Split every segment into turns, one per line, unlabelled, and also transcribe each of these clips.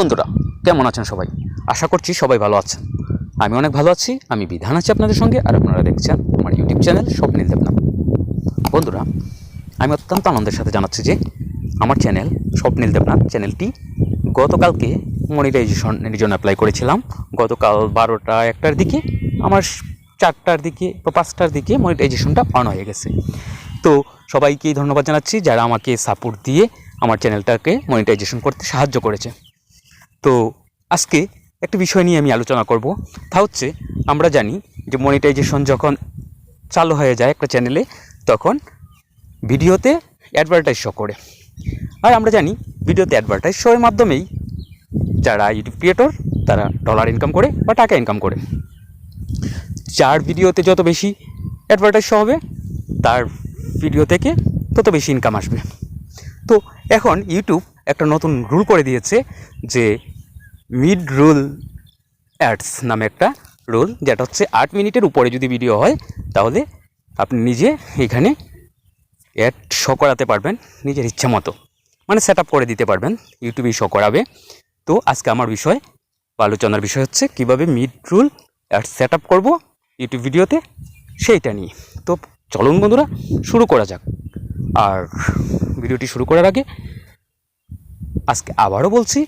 বন্ধুরা, কেমন আছেন সবাই? আশা করছি সবাই ভালো আছেন। আমি অনেক ভালো আছি, আমি বিধান আছি আপনাদের সঙ্গে, আর আপনারা দেখছেন আমার ইউটিউব চ্যানেল স্বপ্নিল দেবনাথ। বন্ধুরা, আমি অত্যন্ত আনন্দের সাথে জানাচ্ছি যে আমার চ্যানেল স্বপ্নিল দেবনাথ চ্যানেলটি গতকালকে মনিটাইজেশনের জন্য অ্যাপ্লাই করেছিলাম। গতকাল বারোটা একটার দিকে, আমার চারটার দিকে বা পাঁচটার দিকে মনিটাইজেশনটা অন হয়ে গেছে। তো সবাইকেই ধন্যবাদ জানাচ্ছি যারা আমাকে সাপোর্ট দিয়ে আমার চ্যানেলটাকে মনিটাইজেশন করতে সাহায্য করেছে। তো আজকে একটা বিষয় নিয়ে আমি আলোচনা করব। তা হচ্ছে, আমরা জানি যে মনিটাইজেশন যখন চালু হয়ে যায় একটা চ্যানেলে তখন ভিডিওতে অ্যাডভার্টাইজ শো করে। আর আমরা জানি, ভিডিওতে অ্যাডভার্টাইজ শোয়ের মাধ্যমেই যারা ইউটিউব ক্রিয়েটর তারা ডলার ইনকাম করে বা টাকা ইনকাম করে। যার ভিডিওতে যত বেশি অ্যাডভার্টাইজ শো হবে, তার ভিডিও থেকে তত বেশি ইনকাম আসবে। তো এখন ইউটিউব একটা নতুন রুল করে দিয়েছে যে মিড রুল অ্যাডস নামে একটা রুল যেটা হচ্ছে আট মিনিটের উপরে যদি ভিডিও হয়, তাহলে আপনি নিজে এখানে অ্যাড শো করাতে পারবেন নিজের ইচ্ছা মতো। মানে সেট করে দিতে পারবেন ইউটিউবেই শো করাবে। তো আজকে আমার বিষয়, আলোচনার বিষয় হচ্ছে কীভাবে mid roll ad set up করব ইউটিউব ভিডিওতে সেইটা নিয়ে। তো চলুন বন্ধুরা, শুরু করা যাক। আর ভিডিওটি শুরু করার আগে আজকে আবারও বলছি,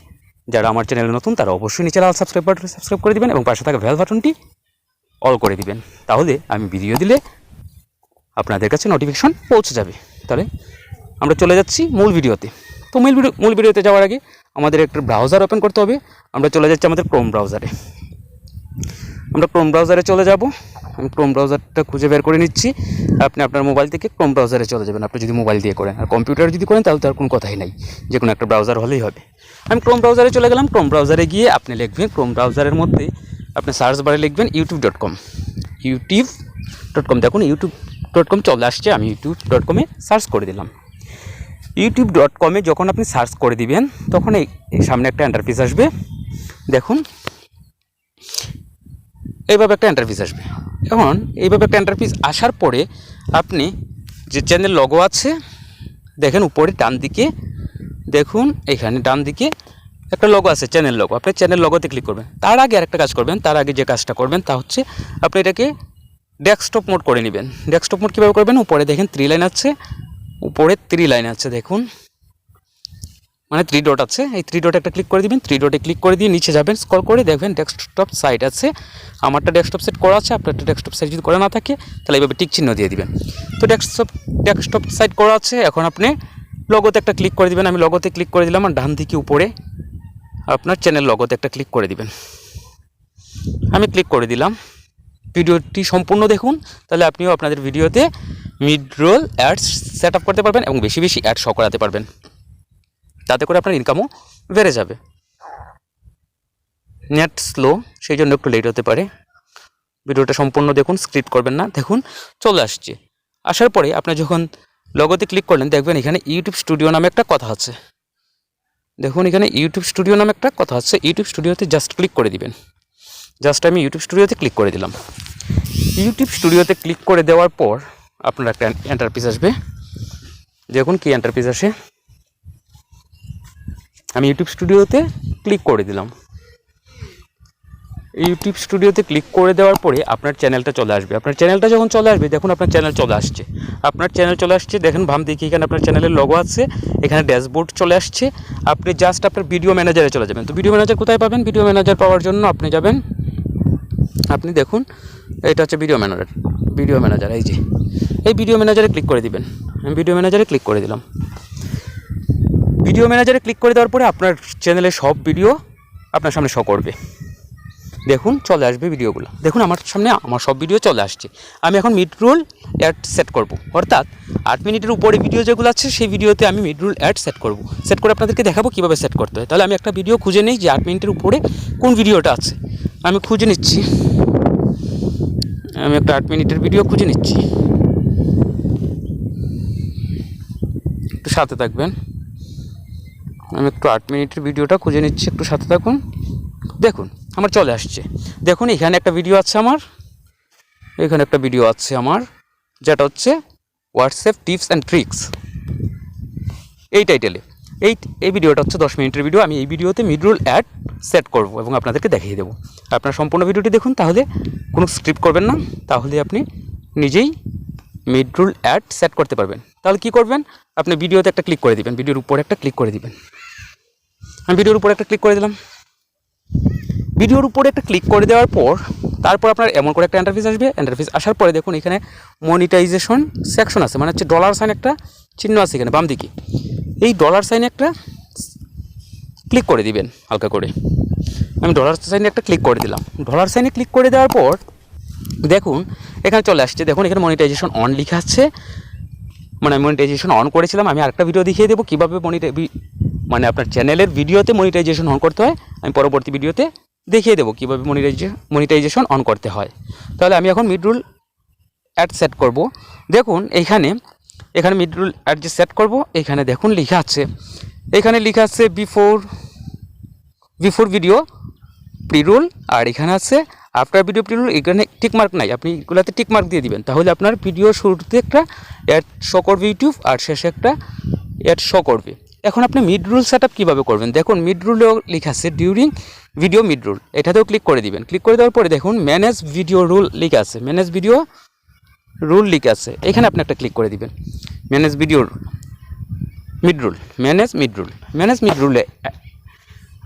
যারা আমার চ্যানেলে নতুন, তারা অবশ্যই নিচে লাল সাবস্ক্রাইব বাটন সাবস্ক্রাইব করে দিবেন এবং পাশে থাকা বেল বাটনটি অল করে দিবেন। তাহলে আমি ভিডিও দিলে আপনাদের কাছে নোটিফিকেশন পৌঁছে যাবে। তাহলে আমরা চলে যাচ্ছি মূল ভিডিওতে তো মূল ভিডিও মূল ভিডিওতে যাওয়ার আগে আমাদের একটা ব্রাউজার ওপেন করতে হবে। আমরা চলে যাচ্ছি আমাদের ক্রোম ব্রাউজারে আমরা ক্রোম ব্রাউজারে চলে যাব। আমি ক্রোম ব্রাউজারটা খুঁজে বের করে নিচ্ছি। আপনি আপনার মোবাইল থেকে ক্রোম ব্রাউজারে চলে যাবেন। আপনি যদি মোবাইল দিয়ে করেন। আর কম্পিউটার যদি করেন, তাহলে তার কোনো কথাই নাই। যে কোনো একটা ব্রাউজার হলেই হবে। আমি ক্রোম ব্রাউজারে চলে গেলাম। ক্রোম ব্রাউজারে গিয়ে আপনি লিখবেন ক্রোম ব্রাউজারের মধ্যে আপনি সার্চ বারে লিখবেন YouTube dot com YouTube dot com দেখুন ইউটিউব ডট কম চলে আসছে। আমি ইউটিউব ডট কমে সার্চ করে দিলাম। ইউটিউব ডট কমে যখন আপনি সার্চ করে দিবেন, তখন এই সামনে একটা এন্টারফিস আসবে। দেখুন। এইভাবে একটা এন্টারফিস আসবে। এখন এইভাবে একটা এন্টারফিস আসার পরে আপনি যে চ্যানেল লগো আছে, দেখেন উপরে ডান দিকে, দেখুন এখানে ডান দিকে একটা লগো আছে চ্যানেল লগো আপনি চ্যানেল লগোতে ক্লিক করবেন। তার আগে আরেকটা কাজ করবেন, তার আগে যে কাজটা করবেন তা হচ্ছে আপনি এটাকে ডেস্কটপ মোড করে নেবেন। ডেস্কটপ মোড কীভাবে করবেন? উপরে দেখেন থ্রি লাইন আছে, উপরে থ্রি লাইন আছে, দেখুন। মানে থ্রি ডট আছে। এই থ্রি ডটে একটা ক্লিক করে দিবেন। থ্রি ডটে ক্লিক করে দিয়ে নিচে যাবেন স্ক্রল করে দেখবেন ডেস্কটপ সাইট আছে। আমারটা ডেস্কটপ সেট করা আছে, আপনারটা ডেস্কটপ সাইট যদি করা না থাকে, তাহলে এইভাবে টিক চিহ্ন দিয়ে দিবেন। তো ডেস্কটপ ডেস্কটপ সাইট করা আছে। এখন আপনি লগোতে একটা ক্লিক করে দিবেন। আমি লগোতে ক্লিক করে দিলাম আর ডান দিকে উপরে আপনার চ্যানেল লগোতে একটা ক্লিক করে দিবেন। আমি ক্লিক করে দিলাম। ভিডিওটি সম্পূর্ণ দেখুন। তাহলে আপনিও আপনাদের ভিডিওতে মিড রোল অ্যাডস সেট করতে পারবেন এবং বেশি বেশি অ্যাড শো করাতে পারবেন। তাতে করে আপনার ইনকামও বেড়ে যাবে। নেট স্লো সেই জন্য একটু লেট হতে পারে। ভিডিওটা সম্পূর্ণ দেখুন স্ক্রিপ্ট করবেন না। দেখুন, চলে আসছে। আসার পরে আপনি যখন লগতে ক্লিক করলেন, দেখবেন এখানে ইউটিউব স্টুডিও নামে একটা কথা আছে। দেখুন, এখানে ইউটিউব স্টুডিও নামে একটা কথা আছে। ইউটিউব স্টুডিওতে জাস্ট ক্লিক করে দিবেন। জাস্ট আমি ইউটিউব স্টুডিওতে ক্লিক করে দিলাম। ইউটিউব স্টুডিওতে ক্লিক করে দেওয়ার পর আপনার একটা এন্টারপিস আসবে। দেখুন কি এন্টারপিস আসে। আমি ইউটিউব স্টুডিওতে ক্লিক করে দিলাম। ইউটিউব স্টুডিওতে ক্লিক করে দেওয়ার পরে আপনার চ্যানেলটা চলে আসবে। আপনার চ্যানেলটা যখন চলে আসবে, দেখুন আপনার চ্যানেল চলে আসছে। আপনার চ্যানেল চলে আসছে, দেখেন বাম দিকে এখানে আপনার চ্যানেলের লগো আছে, এখানে ড্যাশবোর্ড চলে আসছে। আপনি জাস্ট আপনার ভিডিও ম্যানেজারে চলে যাবেন। তো ভিডিও ম্যানেজার কোথায় পাবেন? ভিডিও ম্যানেজার পাওয়ার জন্য আপনি যাবেন। আপনি দেখুন, এটা হচ্ছে ভিডিও ম্যানেজার ভিডিও ম্যানেজার এই যে। এই ভিডিও ম্যানেজারে ক্লিক করে দিবেন। আমি ভিডিও ম্যানেজারে ক্লিক করে দিলাম। ভিডিও ম্যানেজারে ক্লিক করে দেওয়ার পরে আপনার চ্যানেলের সব ভিডিও আপনার সামনে শো করবে। দেখুন, চলে আসবে ভিডিওগুলো দেখুন, আমার সামনে আমার সব ভিডিও চলে আসছে। আমি এখন মিড রুল অ্যাড সেট করব। অর্থাৎ আট মিনিটের উপরে ভিডিও যেগুলো আছে, সেই ভিডিওতে আমি মিড রুল অ্যাড সেট করব। সেট করে আপনাদেরকে দেখাবো কীভাবে সেট করতে হয়। তাহলে আমি একটা ভিডিও খুঁজে নিই যে আট মিনিটের উপরে কোন ভিডিওটা আছে। আমি খুঁজে নিচ্ছি। আমি একটা আট মিনিটের ভিডিও খুঁজে নিচ্ছি। একটু সাথে থাকবেন। আমি একটু আট মিনিটের ভিডিওটা খুঁজে নিচ্ছি, একটু সাথে থাকুন। দেখুন, আমার চলে আসছে। দেখুন, এখানে একটা ভিডিও আছে আমার। এখানে একটা ভিডিও আছে আমার, যেটা হচ্ছে হোয়াটসঅ্যাপ টিপস অ্যান্ড ট্রিক্স এই টাইটেলে এই এই ভিডিওটা হচ্ছে দশ মিনিটের ভিডিও আমি এই ভিডিওতে মিডরুল অ্যাড সেট করব এবং আপনাদেরকে দেখিয়ে দেবো। আপনার সম্পূর্ণ ভিডিওটি দেখুন, তাহলে কোনো স্ক্রিপ্ট করবেন না। তাহলে আপনি নিজেই মিডরুল অ্যাড সেট করতে পারবেন। তাহলে কি করবেন? আপনি ভিডিওতে একটা ক্লিক করে দিবেন। ভিডিওর উপরে একটা ক্লিক করে দিবেন। আমি ভিডিওর উপরে একটা ক্লিক করে দিলাম। ভিডিওর উপরে একটা ক্লিক করে দেওয়ার পর, তারপর আপনার এমন করে একটা এন্টারফেস আসবে। এন্টারফেস আসার পরে দেখুন এখানে মনিটাইজেশন সেকশন আছে মানে হচ্ছে ডলার সাইন একটা চিহ্ন আছে এখানে, বাম দিকে। এই ডলার সাইনে একটা ক্লিক করে দিবেন, হালকা করে। আমি ডলার সাইনে একটা ক্লিক করে দিলাম। ডলার সাইনে ক্লিক করে দেওয়ার পর, দেখুন, এখানে চলে আসছে। দেখুন, এখানে মনিটাইজেশন অন লেখা আছে। মানে মনিটাইজেশন অন করেছিলাম। আমি আরেকটা ভিডিও দেখিয়ে দেবো কীভাবে মনিটাই মানে আপনার চ্যানেলের ভিডিওতে মনিটাইজেশন অন করতে হয়, আমি পরবর্তী ভিডিওতে দেখিয়ে দেবো কীভাবে মনিটাইজে মনিটাইজেশন অন করতে হয়। তাহলে আমি এখন মিডরুল অ্যাড সেট করব। দেখুন এইখানে এখানে মিডরুল অ্যাড যে সেট করব, এখানে দেখুন লেখা আছে। এখানে লেখা আছে বিফোর বিফোর ভিডিও প্রিরুল আর এখানে আছে আফটার ভিডিও প্রিরুল এখানে টিকমার্ক নাই, আপনি এগুলোতে টিকমার্ক দিয়ে দিবেন। তাহলে আপনার ভিডিও শুরুতে একটা অ্যাড শো করবে ইউটিউব আর শেষে একটা অ্যাড শো করবে। এখন আপনি মিড রুল সেট কীভাবে করবেন? দেখুন মিড রুলেও লেখা আছে ডিউরিং ভিডিও মিড রুল এটাতেও ক্লিক করে দিবেন। ক্লিক করে দেওয়ার পরে দেখুন ম্যানেজ ভিডিও রুল লেখা আছে। ম্যানেজ ভিডিও রুল লেখা আছে। এখানে আপনি একটা ক্লিক করে দিবেন। Manage video mid roll manage mid roll manage mid রুলে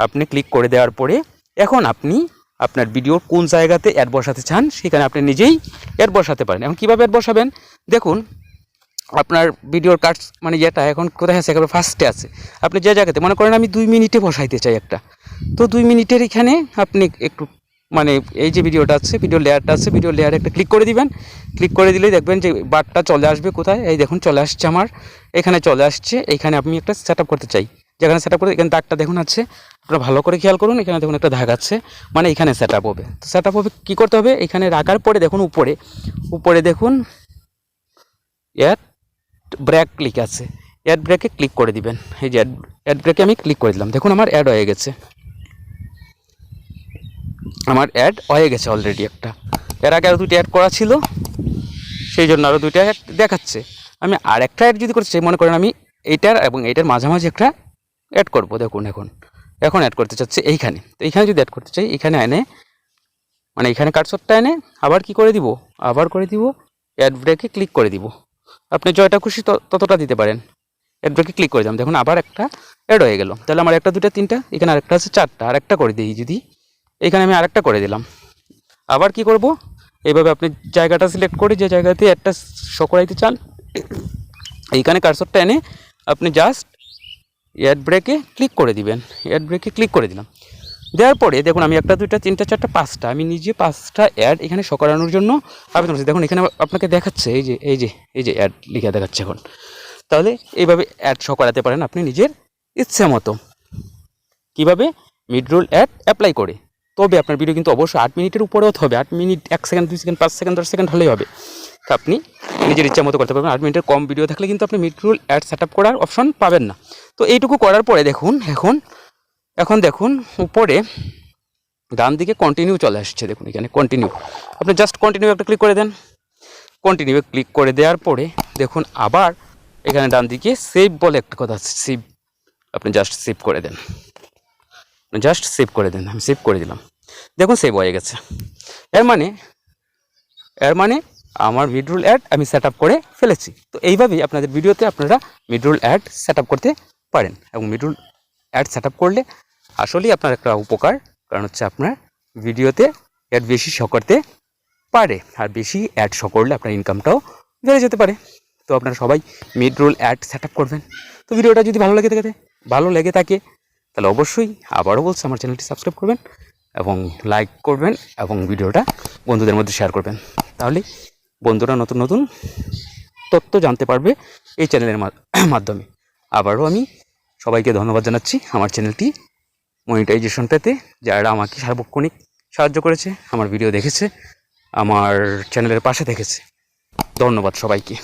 আপনি ক্লিক করে দেওয়ার পরে এখন আপনি আপনার ভিডিওর কোন জায়গাতে অ্যাড বসাতে চান, সেখানে আপনি নিজেই অ্যাড বসাতে পারেন। এখন কীভাবে অ্যাড বসাবেন? দেখুন আপনার ভিডিওর কাট মানে যেটা এখন কোথায় আছে? একেবারে ফার্স্টে আছে। আপনি যে জায়গাতে, মনে করেন আমি দুই মিনিটে বসাইতে চাই একটা। তো দুই মিনিটের এখানে আপনি একটু মানে এই যে ভিডিওটা আছে ভিডিও লেয়ারটা আছে ভিডিও লেয়ারে একটা ক্লিক করে দিবেন। ক্লিক করে দিলেই দেখবেন যে বারটা চলে আসবে কোথায়? এই দেখুন, চলে আসছে আমার। এখানে চলে আসছে। এখানে আমি একটা সেট করতে চাই। যেখানে সেট করে এখানে দাগটা দেখুন আছে। আপনারা ভালো করে খেয়াল করুন, এখানে দেখুন একটা দাগ আছে। মানে এখানে সেট হবে। তো সেট হবে, কী করতে হবে? এখানে রাখার পরে দেখুন উপরে। উপরে দেখুন অ্যাড ব্রেক ক্লিক আছে। অ্যাড ব্রেকে ক্লিক করে দিবেন। এই যে অ্যাড অ্যাড ব্রেকে আমি ক্লিক করে দিলাম। দেখুন, আমার অ্যাড হয়ে গেছে। আমার অ্যাড হয়ে গেছে অলরেডি একটা। এর আগে আরও দুটি অ্যাড করা ছিল। সেই জন্য আরও দুইটা অ্যাড দেখাচ্ছে। আমি আর একটা অ্যাড যদি করতে চাই, মনে করেন আমি এইটার এবং এইটার মাঝামাঝি একটা অ্যাড করব। দেখুন, এখন। এখন অ্যাড করতে চাচ্ছে এইখানে। তো এইখানে যদি অ্যাড করতে চাই, এখানে এনে মানে এখানে কাটসটটা এনে আবার কি করে দিব? আবার করে দিব অ্যাড ব্রেকে ক্লিক করে দিব। আপনি জয়টা খুশি ততটা দিতে পারেন। অ্যাড ব্রেকে ক্লিক করে দিলাম। দেখুন, আবার একটা অ্যাড হয়ে গেল। তাহলে আমার একটা, দুটা, তিনটা, এখানে আরেকটা আছে, চারটা, আরেকটা করে দিই যদি। এখানে আমি আরেকটা করে দিলাম। আবার কি করব? এইভাবে আপনি জায়গাটা সিলেক্ট করে যে জায়গাতে একটা শো করাইতে চান, এইখানে কারসরটা এনে আপনি জাস্ট অ্যাড ব্রেকে ক্লিক করে দিবেন। অ্যাড ব্রেকে ক্লিক করে দিলাম। দেওয়ার পরে, দেখুন আমি একটা, দুইটা, তিনটা, চারটা, পাঁচটা, আমি নিজে পাঁচটা অ্যাড এখানে শো করানোর জন্য আবেদন করছি। দেখুন, এখানে আপনাকে দেখাচ্ছে, এই যে এই যে এই যে অ্যাড লিখে দেখাচ্ছে এখন। তাহলে এইভাবে অ্যাড শো করাতে পারেন আপনি নিজের ইচ্ছে মতো। কীভাবে? মিড রোল অ্যাড অ্যাপ্লাই করে। তবে আপনার ভিডিও কিন্তু অবশ্যই আট মিনিটের উপরেও হতে হবে। আট মিনিট, এক সেকেন্ড দুই সেকেন্ড পাঁচ সেকেন্ড দশ সেকেন্ড হলেই হবে। তো আপনি নিজের ইচ্ছা মতো করতে পারবেন। আট মিনিটের কম ভিডিও থাকলে কিন্তু আপনি মিড রোল অ্যাড সেট করার অপশন পাবেন না। তো এইটুকু করার পরে দেখুন, এখন এখন দেখুন, উপরে ডান দিকে কন্টিনিউ চলে আসছে। দেখুন এখানে কন্টিনিউ আপনি জাস্ট কন্টিনিউ একটা ক্লিক করে দেন। কন্টিনিউ ক্লিক করে দেওয়ার পরে দেখুন আবার এখানে ডান দিকে সেভ বলে একটা কথা সেভ আপনি জাস্ট সেভ করে দেন। জাস্ট সেভ করে দেন। আমি সেভ করে দিলাম। দেখুন সেভ হয়ে গেছে। এর মানে এর মানে আমার মিডরুল অ্যাড আমি সেট করে ফেলেছি। তো এইভাবেই আপনাদের ভিডিওতে আপনারা মিডরুল অ্যাড সেট করতে পারেন। এবং মিডরুল অ্যাড সেট করলে আসলেই আপনার একটা উপকার, কারণ হচ্ছে আপনার ভিডিওতে অ্যাড বেশি শো করতে পারে, আর বেশি অ্যাড শো করলে আপনার ইনকামটাও বেড়ে যেতে পারে। তো আপনারা সবাই মিড রোল অ্যাড সেট করবেন। তো ভিডিওটা যদি ভালো লেগে থাকে, ভালো লেগে থাকে, তাহলে অবশ্যই আবারও বলছি, আমার চ্যানেলটি সাবস্ক্রাইব করবেন এবং লাইক করবেন এবং ভিডিওটা বন্ধুদের মধ্যে শেয়ার করবেন। তাহলে বন্ধুরা নতুন নতুন তথ্য জানতে পারবে এই চ্যানেলের মাধ্যমে। আবারও আমি সবাইকে ধন্যবাদ জানাচ্ছি, আমার চ্যানেলটি মনিটাইজেশন পেতে যারা আমাকে সার্বক্ষণিক সাহায্য করেছে, আমার ভিডিও দেখেছে, আমার চ্যানেলের পাশে দেখেছে। ধন্যবাদ সবাইকে।